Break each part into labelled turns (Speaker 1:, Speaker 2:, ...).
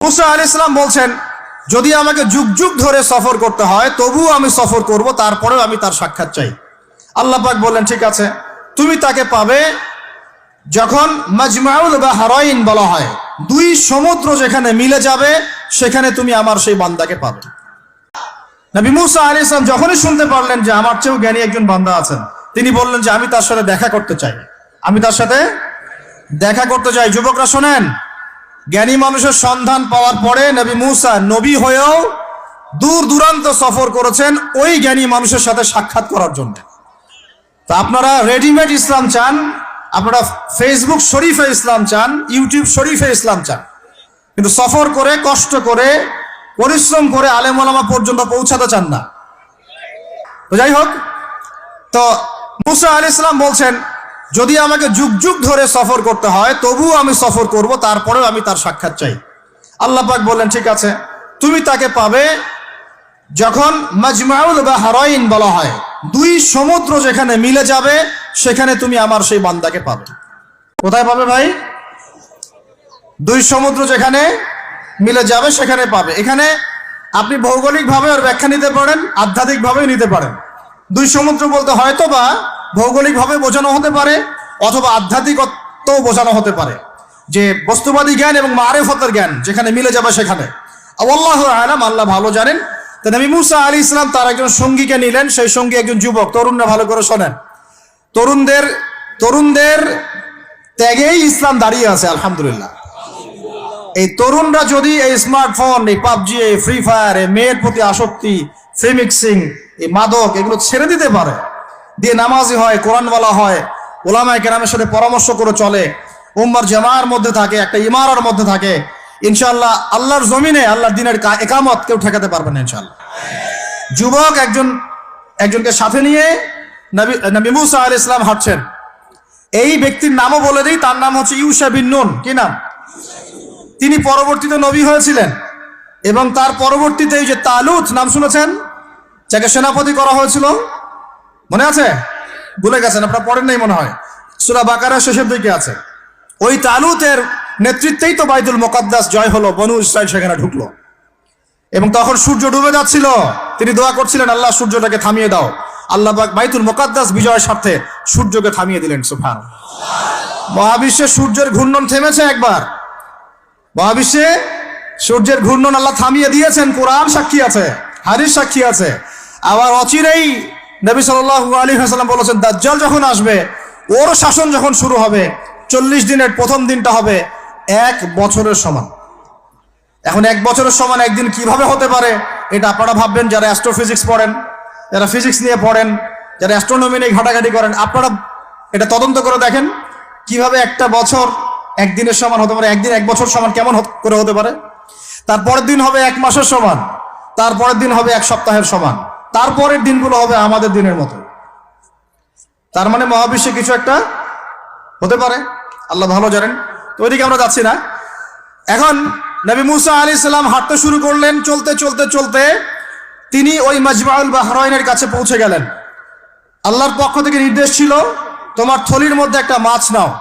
Speaker 1: মুসা আলি ইসলাম বলছেন, যদি আমাকে যুগ যুগ ধরে সফর করতে হয়, তবুও আমি সফর করব, তারপরেও আমি তার সাক্ষাৎ চাই। আল্লাহ পাক বললেন, ঠিক আছে, তুমি তাকে পাবে যখন মাজমাউল বা হারাইন বলা হয়। দুই সমুদ্র যেখানে মিলে যাবে, সেখানে তুমি আমার সেই বান্দাকে পাবে। নবী মুসা আলী ইসলাম যখনই শুনতে পারলেন যে আমার চেয়েও জ্ঞানী একজন বান্দা আছেন, তিনি বললেন যে, আমি তার সাথে দেখা করতে চাই। আমি তার সাথে দেখা করতে চাই। যুবকরা শোনেন জ্ঞানী মানুষের সন্ধান পাওয়ার পরে নবী মুসা নবী হয়েও দূর দূরান্ত সফর করেছেন ওই জ্ঞানী মানুষের সাথে সাক্ষাৎ করার জন্য। তা আপনারা রেডিমেড ইসলাম চান, আপনারা ফেসবুক শরীফে ইসলাম চান ইউটিউব শরীফে ইসলাম চান। কিন্তু সফর করে, কষ্ট করে, পরিশ্রম করে আলেমলামা পর্যন্ত পৌঁছাতে চান না। তো যাই হোক, তো মুসা আলি ইসলাম বলছেন যদি আমাকে যুগ যুগ ধরে সফর করতে হয়, তবুও আমি সফর করব, তারপরেও আমি তার সাক্ষাৎ চাই। আল্লাহ পাক বললেন, ঠিক আছে, তুমি তাকে পাবে যখন মাজমাউল বা হারাইন বলা হয়। দুই সমুদ্র যেখানে মিলে যাবে, সেখানে তুমি আমার সেই বান্দাকে পাবে। কোথায় পাবে ভাই? দুই সমুদ্র যেখানে মিলে যাবে, সেখানে পাবে। এখানে আপনি ভৌগোলিকভাবে ওর ব্যাখ্যা নিতে পারেন, আধ্যাত্মিকভাবেও নিতে পারেন। দুই সমুদ্র বলতে হয়তো বা ভৌগোলিকভাবে বোঝানো হতে পারে অথবা আধ্যাত্মিকত্বও বোঝানো হতে পারে। যে বস্তুবাদী জ্ঞান এবং মারেফতের জ্ঞান যেখানে মিলে যাবে সেখানে। আল্লাহ আলাম, আল্লাহ ভালো জানেন। তো নবী মুসা আলী ইসলাম তার একজন সঙ্গীকে নিলেন, সেই সঙ্গী একজন যুবক। তরুণরা ভালো করে শোনেন। তরুণদের তরুণদের ত্যাগেই ইসলাম দাঁড়িয়ে আছে, আলহামদুলিল্লাহ। এই তরুণরা যদি এই স্মার্টফোন, এই পাবজি, এই ফ্রি ফায়ার, এই মেয়ের প্রতি আসক্তি, ফ্রি মিক্সিং, এই মাদক, এগুলো ছেড়ে দিতে পারে দিয়ে নামাজি হয়, কোরআনওয়ালা হয়, ওলামায় কেরামের সাথে পরামর্শ করে চলে। উম্মার জামার মধ্যে থাকে, একটা ইমারার মধ্যে থাকে। ইনশাল্লাহ আল্লাহর জমিনে আল্লাহর দিনের একামত কেউ ঠেকাতে পারবে না ইনশাল্লাহ যুবক একজন, একজনকে সাথে নিয়ে নবী নবী মুসা আল ইসলাম হাঁটছেন। এই ব্যক্তির নামও বলে দিই, তার নাম হচ্ছে ইউসা বিন নুন। কি নাম? তিনি পরবর্তীতে নবী হয়েছিলেন এবং তার পরবর্তীতে এই যে তালুত, নাম শুনেছেন? যাকে সেনাপতি করা হয়েছিল। মনে আছে? ভুলে গেছেন, আপনার পড়েন নাই মনে হয়। সুরা বাকারা শেষের দিকে আছে। ওই তালুতের নেতৃত্বেই তো বাইতুল মোকাদ্দাস জয় হলো, বনু ইসরায়েল সেখানে ঢুকলো। এবং তখন সূর্য ডুবে যাচ্ছিল। তিনি দোয়া করছিলেন, আল্লাহ, সূর্যটাকে থামিয়ে দাও। আল্লাহ বাইতুল মোকাদ্দাস বিজয়ের স্বার্থে সূর্যকে থামিয়ে দিলেন সুফান মহাবিশ্বে সূর্যের ঘূর্ণন থেমেছে একবার। মহাবিশ্বে সূর্যের ঘূর্ণন আল্লাহ থামিয়ে দিয়েছেন। কোরআন সাক্ষী আছে হারিস সাক্ষী আছে। আবার অচিরেই নবী সাল্লাহ আলী হাসালাম বলেছেন, দাজ্জাল যখন আসবে, ওর শাসন যখন শুরু হবে, চল্লিশ দিনের প্রথম দিনটা হবে এক বছরের সমান। এখন এক বছরের সমান একদিন কীভাবে হতে পারে, এটা আপনারা ভাববেন, যারা অ্যাস্ট্রোফিজিক্স পড়েন, যারা ফিজিক্স নিয়ে পড়েন, যারা অ্যাস্ট্রোনমি নিয়ে ঘাটাঘাটি করেন, আপনারা এটা তদন্ত করে দেখেন, কীভাবে একটা বছর একদিনের সমান হতে পারে, একদিন এক বছর সমান কেমন করে হতে পারে। তারপরের দিন হবে এক মাসের সমান, তারপরের দিন হবে এক সপ্তাহের সমান। তারপরের দিনগুলো হবে আমাদের দিনের মতো। তার মানে মহাবিশ্বে কিছু একটা হতে পারে। আল্লাহ ভালো জানেন। তো ওইদিকে আমরা যাচ্ছি না। এখন নবী মুসা আলী ইসলাম হাঁটতে শুরু করলেন, চলতে চলতে চলতে তিনি ওই মাজমাউল বাহরাইনের কাছে পৌঁছে গেলেন। আল্লাহর পক্ষ থেকে নির্দেশ ছিল, তোমার থলির মধ্যে একটা মাছ নাও।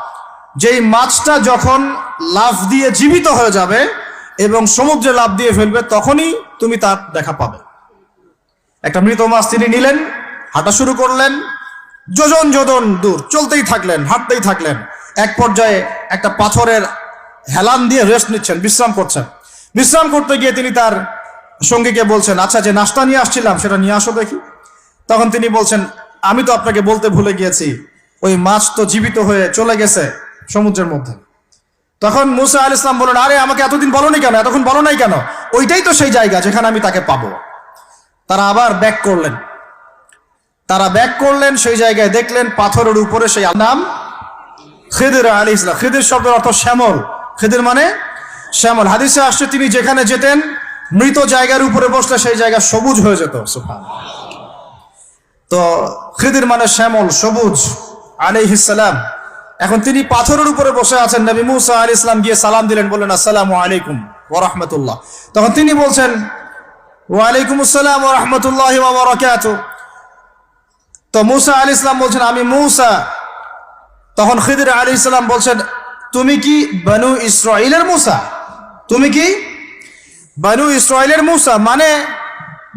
Speaker 1: যেই মাছটা যখন লাফ দিয়ে জীবিত হয়ে যাবে এবং সমুদ্রে লাফ দিয়ে ফেলবে, তখনই তুমি তার দেখা পাবে। একটা মৃত মাছ তিনি নিলেন, হাঁটা শুরু করলেন, যোজন যোজন দূর, চলতেই থাকলেন, হাঁটতেই থাকলেন। এক পর্যায়ে একটা পাথরের হেলান দিয়ে রেস্ট নিচ্ছেন, বিশ্রাম করছেন। বিশ্রাম করতে গিয়ে তিনি তার সঙ্গীকে বলছেন আচ্ছা যে নাস্তা নিয়ে আসছিলাম, সেটা নিয়ে আসো দেখি। তখন তিনি বলছেন, আমি তো আপনাকে বলতে ভুলে গিয়েছি, ওই মাছ তো জীবিত হয়ে চলে গেছে সমুদ্রের মধ্যে। তখন মুসা আল ইসলাম বললেন, আরে, আমাকে এতদিন বলো বলনি কেন? এতক্ষণ বলো নাই কেন? ওইটাই তো সেই জায়গা যেখানে আমি তাকে পাবো। তারা আবার ব্যাক করলেন। তারা ব্যাক করলেন, সেই জায়গায় দেখলেন পাথরের উপরে সেই নাম খিদির আলী ইসলাম। খিদির শব্দের অর্থ শ্যামল। খিদির মানে শ্যামল। হাদিসে আসছে, তিনি যেখানে যেতেন, মৃত জায়গার উপরে বসলে সেই জায়গা সবুজ হয়ে যেত। তো খিদির মানে শ্যামল, সবুজ আলী ইসালাম এখন তিনি পাথরের উপরে বসে আছেন। নবী মুসা আলী ইসলাম গিয়ে সালাম দিলেন, বললেন, আসসালামু আলাইকুম ওরহমতুল্লাহ তখন তিনি বলছেন ওয়ালাইকুম আসসালাম ওরহমতুল্লাহ ওবরাকাত তো মুসা আলী ইসলাম বলছেন, আমি মুসা। তখন খিদির আলী ইসলাম বলছেন, তুমি কি বনু ইসরাইলের মুসা? তুমি কি বানু ইসরায়েলের মুসা? মানে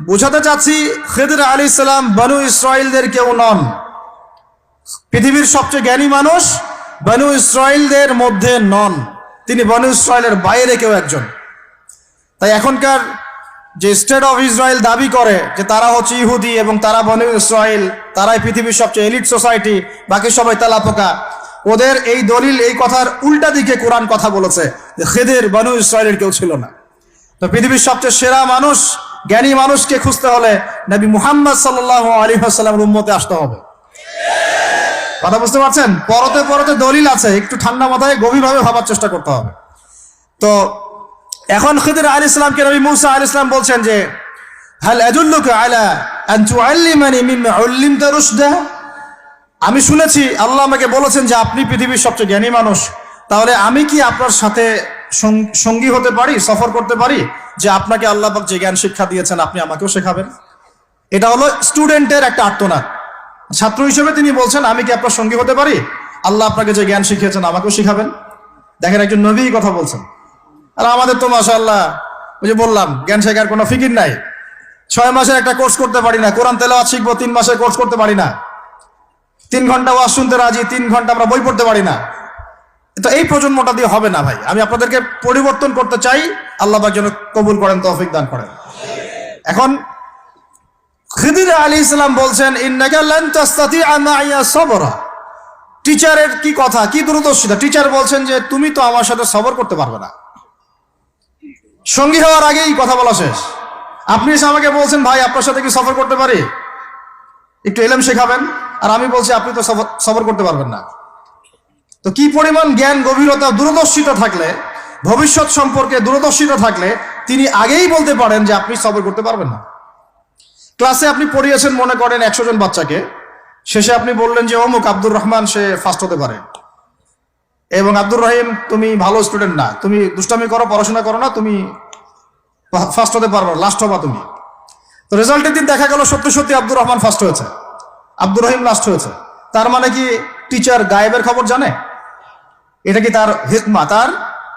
Speaker 1: বোঝাতে চাচ্ছি, খেদর আলী ইসলাম বানু ইসরায়েলদের কেউ নন। পৃথিবীর সবচেয়ে জ্ঞানী মানুষ বানু ইসরায়েলদের মধ্যে নন। তিনি বানু ইসরায়েলের বাইরে কেউ একজন। তাই এখনকার যে স্টেট অফ ইসরায়েল দাবি করে যে তারা হচ্ছে ইহুদি এবং তারা বনু ইসরায়েল তারাই পৃথিবীর সবচেয়ে এলিট সোসাইটি বাকি সবাই তেলাপোকা। ওদের এই দলিল, এই কথার উল্টা দিকে কোরআন কথা বলেছে যে খেদের বনু ইসরায়েলের কেউ ছিল না। তো পৃথিবীর সবচেয়ে সেরা মানুষ, জ্ঞানী মানুষকে খুঁজতে হলে নবী মুহাম্মদ সাল্লাহ আলী আসাল্লামের উম্মতে আসতে হবে। কথা বুঝতে পারছেন? পরতে পরতে দলিল আছে, একটু ঠান্ডা মাথায় গভীরভাবে ভাবার চেষ্টা করতে হবে। তো এখন খিদির আল ইসলামকে নবী মুসা আল ইসলাম বলছেন যে, হাল আদুল্লুকা আলা আন তুআল্লিমানি মিম্মা উল্লিমতা রুশদা? আমি শুনেছি, আল্লাহ আমাকে বলেছেন যে, আপনি পৃথিবীর সবচেয়ে জ্ঞানী মানুষ। তাহলে আমি কি আপনার সাথে সঙ্গী হতে পারি, সফর করতে পারি, যে আপনাকে আল্লাহ পাক যে জ্ঞান শিক্ষা দিয়েছেন, আপনি আমাকেও শেখাবেন? এটা হলো স্টুডেন্টের একটা আর্তনাদ। ছাত্র হিসেবে তিনি বলছেন, আমি কি আপনার সঙ্গী হতে পারি? আল্লাহ আপনাকে যে জ্ঞান শিখিয়েছেন, আমাকেও শিখাবেন। দেখেন একজন নবী কথা বলছেন। আর আমাদের তো মাশাআল্লাহ, ওই যে বললাম, জ্ঞান শেখার কোনো ফিকির নাই। ছয় মাসের একটা কোর্স করতে পারি না, কোরআন তেলাওয়াত শিখব, তিন মাসের কোর্স করতে পারি না। তিন ঘণ্টা ওয়াজ শুনতে রাজি, তিন ঘণ্টা আমরা বই পড়তে পারি না। তো এই প্রজন্মটা দিয়ে হবে না ভাই। আমি আপনাদেরকে পরিবর্তন করতে চাই, আল্লাহ পাক যেন কবুল করেন, তৌফিক দান করেন। এখন, খিদির আলী ইসলাম বলছেন টিচারের কি কথা, কি দূরদর্শিতা? টিচার বলছেন যে, তুমি তো আমার সাথে সবর করতে পারবে না। সঙ্গী হওয়ার আগেই কথা বলা শেষ। আপনি এসে আমাকে বলছেন, ভাই, আপনার সাথে কি সফর করতে পারি? একটু এলেম শেখাবেন। আর আমি বলছি, আপনি তো সফর- করতে পারবেন না। তো কি পরিমাণ জ্ঞান, গভীরতা, দূরদর্শিতা থাকলে, ভবিষ্যৎ সম্পর্কে দূরদর্শিতা থাকলে, তিনি আগেই বলতে পারেন যে আপনি সফর করতে পারবেন না। ক্লাসে আপনি পড়িয়েছেন, মনে করেন, একশো জন বাচ্চাকে। শেষে আপনি বললেন যে, অমুক আব্দুর রহমান, সে ফার্স্ট হতে পারে। এবং আব্দুর রহিম, তুমি ভালো স্টুডেন্ট না। তুমি দুষ্টামি করো, পড়াশোনা করো না, তুমি ফার্স্ট হতে পারবে লাস্ট হবা তুমি। তো রেজাল্টের দিন দেখা গেল সত্যি সত্যি আব্দুর রহমান ফার্স্ট হয়েছে। আব্দুর রহিম লাস্ট হয়েছে। তার মানে কি টিচার গায়েবের খবর জানে? এটা কি তার হিকমা, তার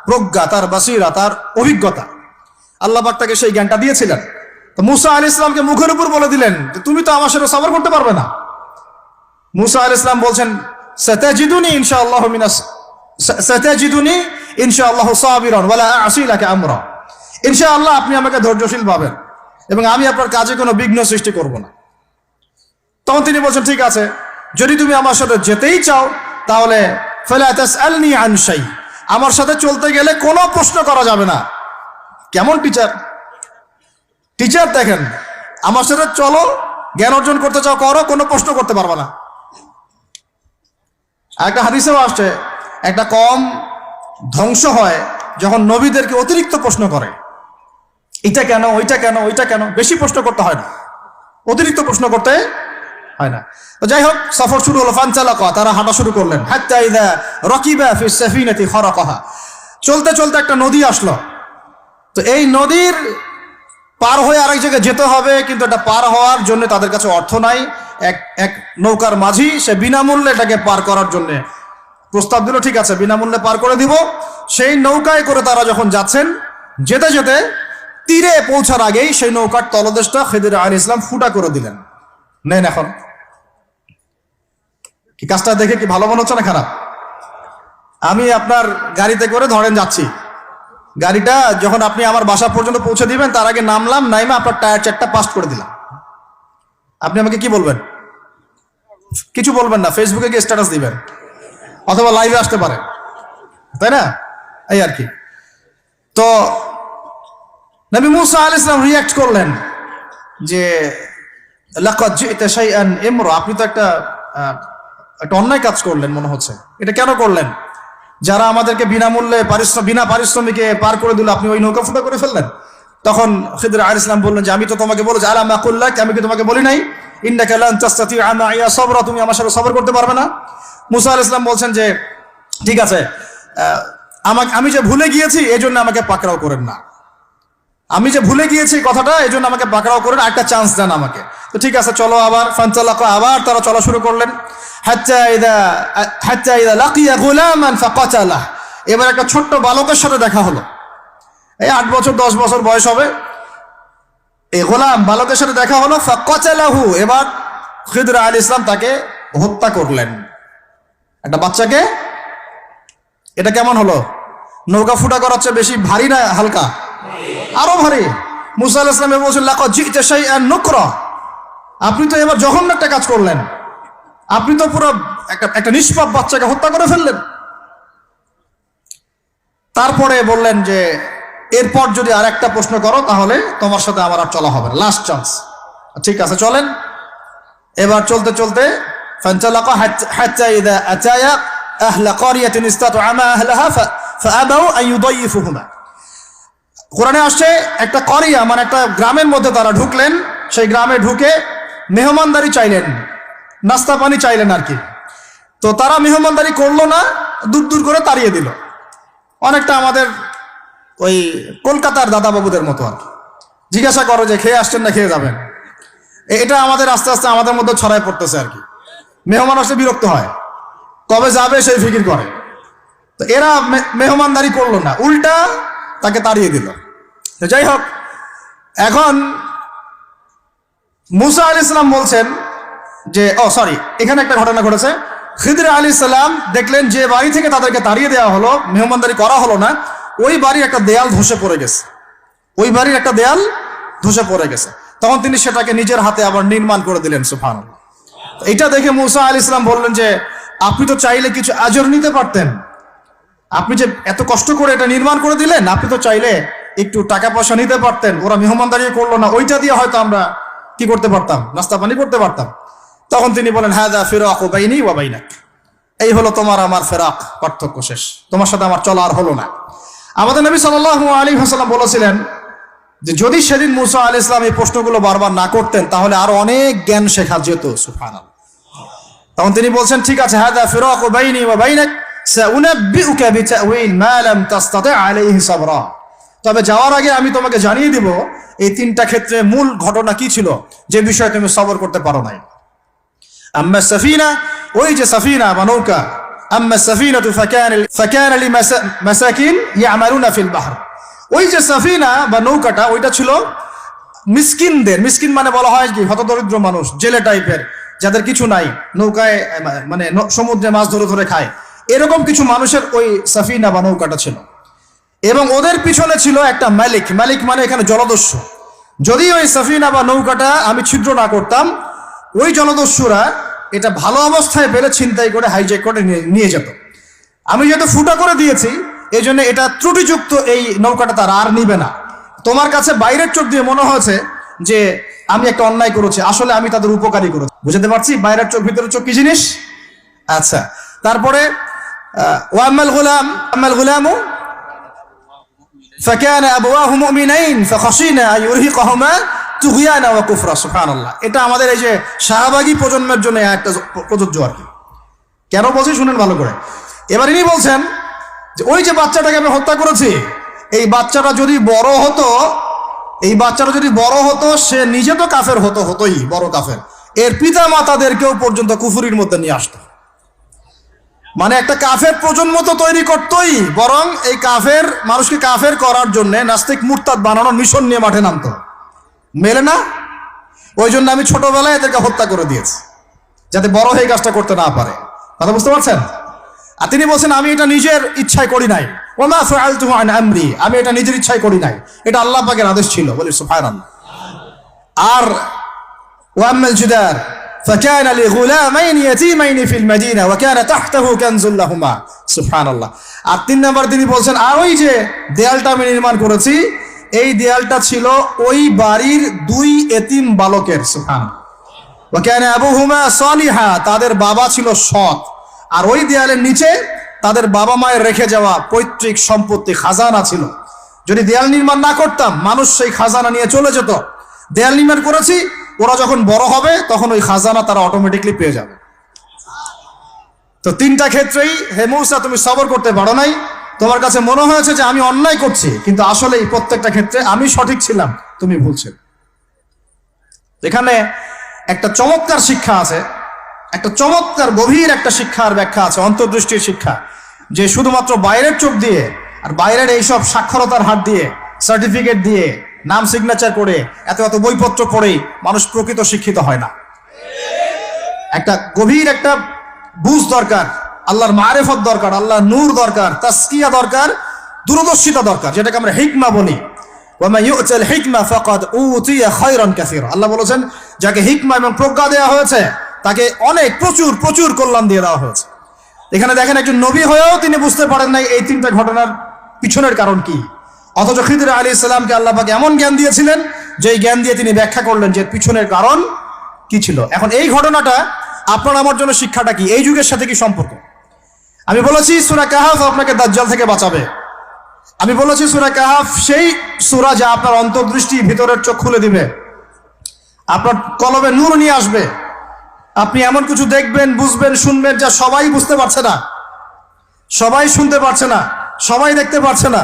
Speaker 1: প্রজ্ঞা, তার বাসিরা, তার অভিজ্ঞতা? আল্লাহ পাক তাকে সেই জ্ঞানটা দিয়েছিলেন। তো মুসা আল ইসলামকে মুখের উপর বলে দিলেন যে, তুমি তো আমার সাথে সবর করতে পারবে না। মুসা আল ইসলাম বলছেন, সতাজিদুনি ইনশাআল্লাহ মিনাস সতাজিদুনি, ইনশাআল্লাহ সাবিরান, ওয়ালা আসিলাকে আমরা। ইনশাআল্লাহ আপনি আমাকে ধৈর্যশীল পাবেন এবং আমি আপনার কাজে কোনো বিঘ্ন সৃষ্টি করব না। তখন তিনি বলছেন, ঠিক আছে, যদি তুমি আমার সাথে যেতেই চাও, তাহলে ফেলা তাসআলনি আন শাই। আমার সাথে চলতে গেলে কোনো প্রশ্ন করা যাবে না। কেমন টিচার? টিচার, দেখেন, আমার সাথে চলো, জ্ঞান অর্জন করতে চাও, করো, কোনো প্রশ্ন করতে পারবে না। একটা হাদিসেও আসছে একটা কম ধ্বংস হয় যখন নবীদেরকে অতিরিক্ত প্রশ্ন করে। এটা কেন, ওইটা কেন ওইটা কেন? বেশি প্রশ্ন করতে হয় না। অতিরিক্ত প্রশ্ন করতে হয় না। তো যাই হোক, সফর শুরু হলো ফানচালাকা তারা হাঁটা শুরু করলেন। হাত্তা ইদা রকিবা ফি চলতে চলতে একটা নদী আসলো। তো এই নদীর পার হয়ে আরেক জায়গায় যেতে হবে, কিন্তু এটা পার হওয়ার জন্য তাদের কাছে অর্থ নাই। এক এক নৌকার মাঝি, সে বিনামূল্যে এটাকে পার করার জন্য প্রস্তাব দিল, ঠিক আছে, বিনামূল্যে পার করে দিব। সেই নৌকায় করে তারা যখন যাচ্ছেন, যেতে যেতে তীরে পৌঁছার আগেই সেই নৌকার তলদেশটা খেদির আলী ইসলাম ফুটা করে দিলেন। নেন এখন। কি কাজটা দেখে কি ভালো মনে হচ্ছে না খারাপ? আমি আপনার গাড়িতে করে ধরেন যাচ্ছি। গাড়িটা যখন আপনি আমার বাসা পর্যন্ত পৌঁছে দিবেন, তার আগে নামলাম, নাইমে আপনার টায়ার চারটা পাস্ট করে দিলাম। আপনি আমাকে কি বলবেন? কিছু বলবেন না, ফেসবুকে গিয়ে স্ট্যাটাস দিবেন। অথবা লাইভে আসতে পারে। তাই না? এই আর কি। তো নবী মুসা আল ইসলাম রিয়াক্ট করলেন যে ইমরা। আপনি তো একটা একটা অন্যায় কাজ করলেন মনে হচ্ছে। এটা কেন করলেন? যারা আমাদেরকে বিনামূল্যে পারিশ্রম, বিনা পারিশ্রমিকে পার করে দিল, আপনি ওই নৌকা ফুটা করে ফেললেন? তখন খিদির আল ইসলাম বললেন যে, আমি তো তোমাকে বলেছি, আলা মাকুল্লাহ আমি কি তোমাকে বলি নাই? ইন্নাকা লান তাস্তাতি আনা ইয়া তুমি আমার সাথে সবর করতে পারবে না। মুসা আল ইসলাম বলছেন যে, ঠিক আছে আমাকে, আমি যে ভুলে গিয়েছি এই জন্য আমাকে পাকড়াও করেন না। আমি যে ভুলে গিয়েছি কথাটা এই জন্য আমাকে পাকড়াও করেন, একটা চান্স দেন আমাকে। তো ঠিক আছে, চলো আবার ফানচালাকা আবার, তারা চলা শুরু করলেন। হাত্তা ইদা হাত্তা ইদা লাকিয়া গুলামান ফাকাতালাহ। এবার একটা ছোট্ট বালকের সাথে দেখা হলো। এই আট বছর, দশ বছর বয়স হবে। এই গোলাম বালকের সাথে দেখা হলো ফাকাতালাহু এবার খিদর আল ইসলাম তাকে হত্যা করলেন। একটা বাচ্চাকে, এটা কেমন হলো? নৌকা ফুটা করার চেয়ে বেশি ভারী না হালকা? আরও ভারী। মুসা আল ইসলাম জিতে আপনি তো এবার জঘন্য একটা কাজ করলেন। আপনি তো পুরো একটা নিষ্পাপ বাচ্চাকে হত্যা করে ফেললেন। তারপরে বললেন যে এরপর যদি আর একটা প্রশ্ন করো তাহলে তোমার সাথে আমার আর চলা হবে লাস্ট চান্স ঠিক আছে চলেন এবার চলতে চলতে فانطلق حتى حتى إذا أتايا أهل قرية استطعما أهلها ف- فأبوا أن يضيفهما কোরআনে আসছে একটা করিয়া মানে একটা গ্রামের মধ্যে তারা ঢুকলেন সেই গ্রামে ঢুকে মেহমানদারি চাইলেন নাস্তা পানি চাইলেন আর কি তো তারা মেহমানদারি করলো না দূর দূর করে তাড়িয়ে দিল অনেকটা আমাদের ওই কলকাতার দাদাবাবুদের মতো আর জিজ্ঞাসা করো যে খেয়ে আসছেন না খেয়ে যাবেন। এটা আমাদের আস্তে আস্তে আমাদের মধ্যে ছড়ায় পড়তেছে আর কি। মেহমান আসলে বিরক্ত হয়। কবে যাবে সেই ফিকির করে। তো এরা মেহমানদারি করল না। উল্টা তাকে তাড়িয়ে দিল। তো যাই হোক, এখন মুসা আলি ইসলাম বলছেন যে, ও সরি এখানে একটা ঘটনা ঘটেছে। খিদর আলী সাল্লাম দেখলেন যে বাড়ি থেকে তাদেরকে তাড়িয়ে দেওয়া হলো, মেহমানদারি করা হলো না। ওই বাড়ির একটা দেয়াল ধসে পড়ে গেছে। ওই বাড়ির একটা দেয়াল ধসে পড়ে গেছে। তখন তিনি সেটাকে নিজের হাতে আবার নির্মাণ করে দিলেন সুফান এটা দেখে মুসা আলী ইসলাম বললেন যে, আপনি তো চাইলে কিছু আজর নিতে পারতেন। আপনি যে এত কষ্ট করে এটা নির্মাণ করে দিলেন, আপনি তো চাইলে একটু টাকা পয়সা নিতে পারতেন। ওরা মেহমানদারি করল না। ওইটা দিয়ে হয়তো আমরা কি করতে পারতাম? নাস্তা পানি করতে পারতাম। তখন তিনি বলেন হ্যাঁ দা ফিরাক ও বাইনি ওয়া বাইনাক। এই হলো তোমার, আমার ফেরাক পার্থক্য শেষ। তোমার সাথে আমার চলা আর হলো না। আমাদের নবী সাল্লাল্লাহু আলাইহি ওয়াসাল্লাম বলেছিলেন যে, যদি সেদিন মুসা আল ইসলাম এই প্রশ্নগুলো বারবার না করতেন, তাহলে আরও অনেক জ্ঞান শেখা যেত। সুফান তখন তিনি বলছেন, ঠিক আছে হ্যাঁ ফিরাক বাইনি ওয়া বাইনাক তবে যাওয়ার আগে আমি তোমাকে জানিয়ে দিব, এই তিনটা ক্ষেত্রে মূল ঘটনা কি ছিল, যে বিষয়ে তুমি সবর করতে পারো নাই। আম্মা সাফিনা, ওই যে সাফিনা বা নৌকা আম্মা সাফিনা তু ফাকান ফাকান লি মাসাকিন ওই যে সাফিনা বা নৌকাটা, ওইটা ছিল মিসকিনদের, মিসকিন মানে বলা হয় কি, হতদরিদ্র মানুষ, জেলে টাইপের, যাদের কিছু নাই, নৌকায় মানে সমুদ্রে মাছ ধরে ধরে খায়। এরকম কিছু মানুষের ওই সাফিনা বা নৌকাটা ছিল। এবং ওদের পিছনে ছিল একটা মালিক। মালিক মানে এখানে জলদস্যু। যদি ওই সাফিনা বা নৌকাটা আমি ছিদ্র না করতাম, ওই জলদস্যুরা এটা ভালো অবস্থায় পেলে ছিনতাই করে হাইজ্যাক করে নিয়ে নিয়ে যেত আমি যেহেতু ফুটা করে দিয়েছি এই জন্য এটা ত্রুটিযুক্ত এই নৌকাটা তারা আর নিবে না তোমার কাছে বাইরের চোখ দিয়ে মনে হয়েছে যে আমি একটা অন্যায় করেছি আসলে আমি তাদের উপকারী করেছি বুঝতে পারছি বাইরের চোখ ভিতরের চোখ কি জিনিস আচ্ছা তারপরে আহ, ওয়াম্মাল গুলাম আম্মাল গুলামু فكان أبواه مؤمنين فخشينا أن يرهقهما তুগিয়ানা ওয়া কুফরা, সুবহানাল্লাহ। এটা আমাদের এই যে শাহবাগী প্রজন্মের জন্য একটা প্রযোজ্য আর কি। কেন বলছি? শুনেন ভালো করে। এবার ইনি বলছেন যে, ওই যে বাচ্চাটাকে আমি হত্যা করেছি, এই বাচ্চাটা যদি বড় হতো, এই বাচ্চাটা যদি বড় হতো, সে নিজে তো কাফের হতো, হতোই, বড় কাফের। এর পিতা মাতাদেরকেও পর্যন্ত কুফুরির মধ্যে নিয়ে আসতো। মানে একটা কাফের প্রজন্ম তো তৈরি করতোই, বরং এই কাফের, মানুষকে কাফের করার জন্য নাস্তিক মুরতাদ বানানোর মিশন নিয়ে মাঠে নামতো। মেলে না ওই জন্য আমি ছোটবেলায় এদেরকে হত্যা করে দিয়েছি যাতে বড় হয়ে কাজটা করতে না পারে কথা বুঝতে পারছেন আর তিনি বলছেন আমি এটা নিজের ইচ্ছায় করি নাই ওমা ফাআলতুহু আন আমরি আমি এটা নিজের ইচ্ছায় করি নাই এটা আল্লাহ পাকের আদেশ ছিল বলি সুবহানাল্লাহ আর واما الجدار فكان لغلامين يتيمين في المدينه وكان تحته كنز لهما سبحان الله আর তিন নম্বর তিনি বলছেন আর ওই যে দেয়ালটা আমি নির্মাণ করেছি এই দেয়ালটা ছিল ওই বাড়ির দুই এতিম বালকের সালিহা, তাদের বাবা ছিল সৎ। আর ওই দেয়ালের নিচে তাদের বাবা মায়ের রেখে যাওয়া পৈতৃক সম্পত্তি, খাজানা ছিল। যদি দেয়াল নির্মাণ না করতাম, মানুষ সেই খাজানা নিয়ে চলে যেত। দেয়াল নির্মাণ করেছি, ওরা যখন বড় হবে, তখন ওই খাজানা তারা অটোমেটিকলি পেয়ে যাবে। তো তিনটা ক্ষেত্রেই, হে মৌসা, তুমি সবর করতে পারো নাই। তোমার কাছে মনে হয়েছে যে আমি অন্যায় করছি, কিন্তু আসলে এই প্রত্যেকটা ক্ষেত্রে আমি সঠিক ছিলাম, তুমি ভুল ছিলে। এখানে একটা চমৎকার শিক্ষা আছে, একটা চমৎকার গভীর একটা শিক্ষার ব্যাখ্যা আছে, অন্তর্দৃষ্টির শিক্ষা, যে শুধুমাত্র বাইরের চোখ দিয়ে আর বাইরের এইসব সাক্ষরতার হাত দিয়ে, সার্টিফিকেট দিয়ে, নাম সিগনেচার করে, এত এত বইপত্র পড়েই মানুষ প্রকৃত শিক্ষিত হয় না একটা গভীর একটা বুঝ দরকার আল্লাহর মারেফত দরকার, আল্লাহর নূর দরকার তাস্কিয়া দরকার, দূরদর্শিতা দরকার, যেটাকে আমরা হিকমা বলি। আল্লাহ বলেছেন, যাকে হিকমা এবং প্রজ্ঞা দেওয়া হয়েছে, তাকে অনেক প্রচুর প্রচুর কল্যাণ দিয়ে দেওয়া হয়েছে। এখানে দেখেন একজন নবী হয়েও তিনি বুঝতে পারেন নাই এই তিনটা ঘটনার পিছনের কারণ কি। অথচ খিদির আলী ইসলামকে আল্লাহ পাক এমন জ্ঞান দিয়েছিলেন যে জ্ঞান দিয়ে তিনি ব্যাখ্যা করলেন যে পিছনের কারণ কি ছিল। এখন এই ঘটনাটা আপনার আমার জন্য শিক্ষাটা কি? এই যুগের সাথে কি সম্পর্ক? আমি বলেছি সুরা কাহাফ আপনাকে দাজ্জাল থেকে বাঁচাবে। আমি বলেছি সুরা কাহাফ সেই সুরা যা আপনার অন্তর্দৃষ্টি ভিতরের চোখ খুলে দিবে। আপনার কলমে নূর নিয়ে আসবে। আপনি এমন কিছু দেখবেন, বুঝবেন, শুনবেন যা সবাই বুঝতে পারছে না। সবাই শুনতে পারছে না, সবাই দেখতে পারছে না।